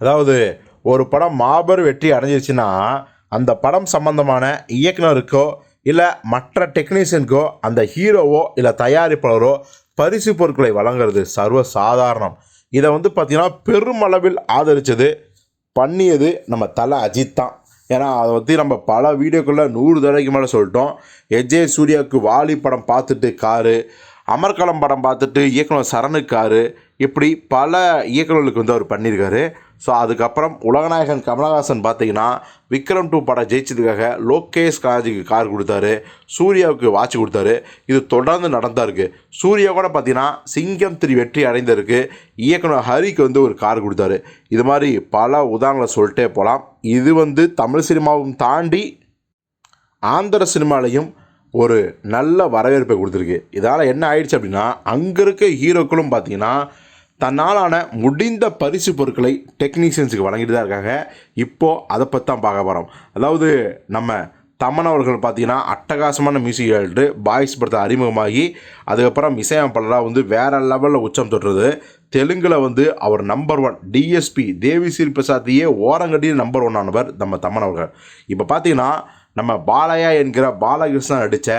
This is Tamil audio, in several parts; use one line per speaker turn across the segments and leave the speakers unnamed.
அதாவது ஒரு படம் மாபெரும் வெற்றி அடைஞ்சிருச்சுன்னா அந்த படம் சம்பந்தமான இயக்குனருக்கோ இல்லை மற்ற டெக்னீஷியனுக்கோ அந்த ஹீரோவோ இல்லை தயாரிப்பாளரோ பரிசு பொருட்களை வழங்குறது சர்வ சாதாரணம் இதை வந்து பார்த்திங்கன்னா பெருமளவில் ஆதரித்தது பண்ணியது நம்ம தலை அஜித் தான். ஏன்னா அதை பற்றி நம்ம பல வீடியோக்குள்ளே நூறு தடவைக்கு மேலே சொல்லிட்டோம். எஜே சூர்யாவுக்கு வாலி படம் பார்த்துட்டு காரு அமர்கலம் படம் பார்த்துட்டு இயக்குனர் சரணுக்கு காரு இப்படி பல இயக்குநர்களுக்கு வந்து அவர் பண்ணியிருக்காரு. ஸோ அதுக்கப்புறம் உலகநாயகன் கமலஹாசன் பார்த்தீங்கன்னா விக்ரம் டூ படம் ஜெயிச்சதுக்காக லோகேஷ் காஜுக்கு கார் கொடுத்தாரு. சூர்யாவுக்கு வாட்ச் கொடுத்தாரு. இது தொடர்ந்து நடந்தா இருக்கு. சூர்யா கூட பார்த்தீங்கன்னா சிங்கம் திரி வெற்றி அடைந்திருக்கு. இயக்குனர் ஹரிக்கு வந்து ஒரு கார் கொடுத்தாரு. இது மாதிரி பல உதாரணங்களை சொல்லிட்டே போகலாம் இது வந்து தமிழ் சினிமாவும் தாண்டி ஆந்திர சினிமாலையும் ஒரு நல்ல வரவேற்பை கொடுத்துருக்கு. இதால் என்ன ஆயிடுச்சு அப்படின்னா அங்கே இருக்க ஹீரோக்களும் பார்த்தீங்கன்னா தன்னாலான முடிந்த பரிசு பொருட்களை டெக்னீஷியன்ஸுக்கு வழங்கிட்டு தான் இருக்காங்க. இப்போது அதை பற்றி தான் பார்க்க போகிறோம் அதாவது நம்ம தமன் அவர்கள் பார்த்தீங்கன்னா அட்டகாசமான மியூசிக் கேட்டு பாய்ஸ் படத்தை அறிமுகமாகி அதுக்கப்புறம் இசையமைப்பாளராக வந்து வேறு லெவலில் உச்சம் தொட்டுறது தெலுங்கில் வந்து அவர் நம்பர் ஒன் டிஎஸ்பி தேவிஸ்ரீ பிரசாத்தையே ஓரங்கட்டி நம்பர் ஒன் ஆனவர் நம்ம தமன் அவர்கள். இப்போ பார்த்தீங்கன்னா நம்ம பாலையா என்கிற பாலகிருஷ்ணன் நடித்த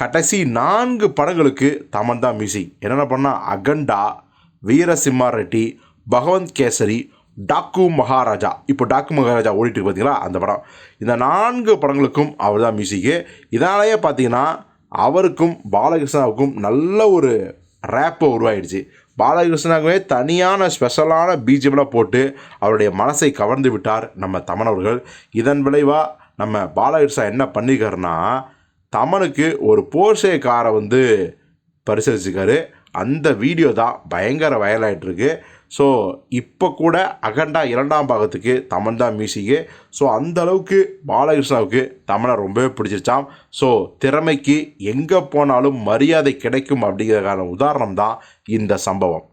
கடைசி நான்கு படங்களுக்கு தமன் தான் மியூசிக். என்னென்ன பண்ணால் அகண்டா வீரசிம்மாரெட்டி பகவந்த் கேசரி டாக்கு மகாராஜா. இப்போ டாக்கு மகாராஜா ஓடிட்டு பார்த்தீங்களா அந்த படம். இந்த நான்கு படங்களுக்கும் அவர் தான் மியூசிக்கு இதனாலேயே பார்த்தீங்கன்னா அவருக்கும் பாலகிருஷ்ணாவுக்கும் நல்ல ஒரு ரேப்பு உருவாயிடுச்சு. பாலகிருஷ்ணாவே தனியான ஸ்பெஷலான பிஜிஎம்லாம் போட்டு அவருடைய மனசை கவர்ந்து விட்டார் நம்ம தமனவர்கள் இதன் விளைவாக நம்ம பாலகிருஷ்ணா என்ன பண்ணியிருக்காருன்னா தமனுக்கு ஒரு போர்ஷே காரை வந்து பரிசளிச்சிருக்காரு. அந்த வீடியோ தான் பயங்கர வயலாகிட்டுருக்கு ஸோ இப்போ கூட அகண்டா இரண்டாம் பாகத்துக்கு தமிழ் தான் மியூசிக்கு ஸோ அந்த அளவுக்கு பாலகிருஷ்ணாவுக்கு தமிழை ரொம்பவே பிடிச்சிருச்சாம். ஸோ திறமைக்கு எங்கே போனாலும் மரியாதை கிடைக்கும் அப்படிங்கிறதுக்கான உதாரணம் தான் இந்த சம்பவம்.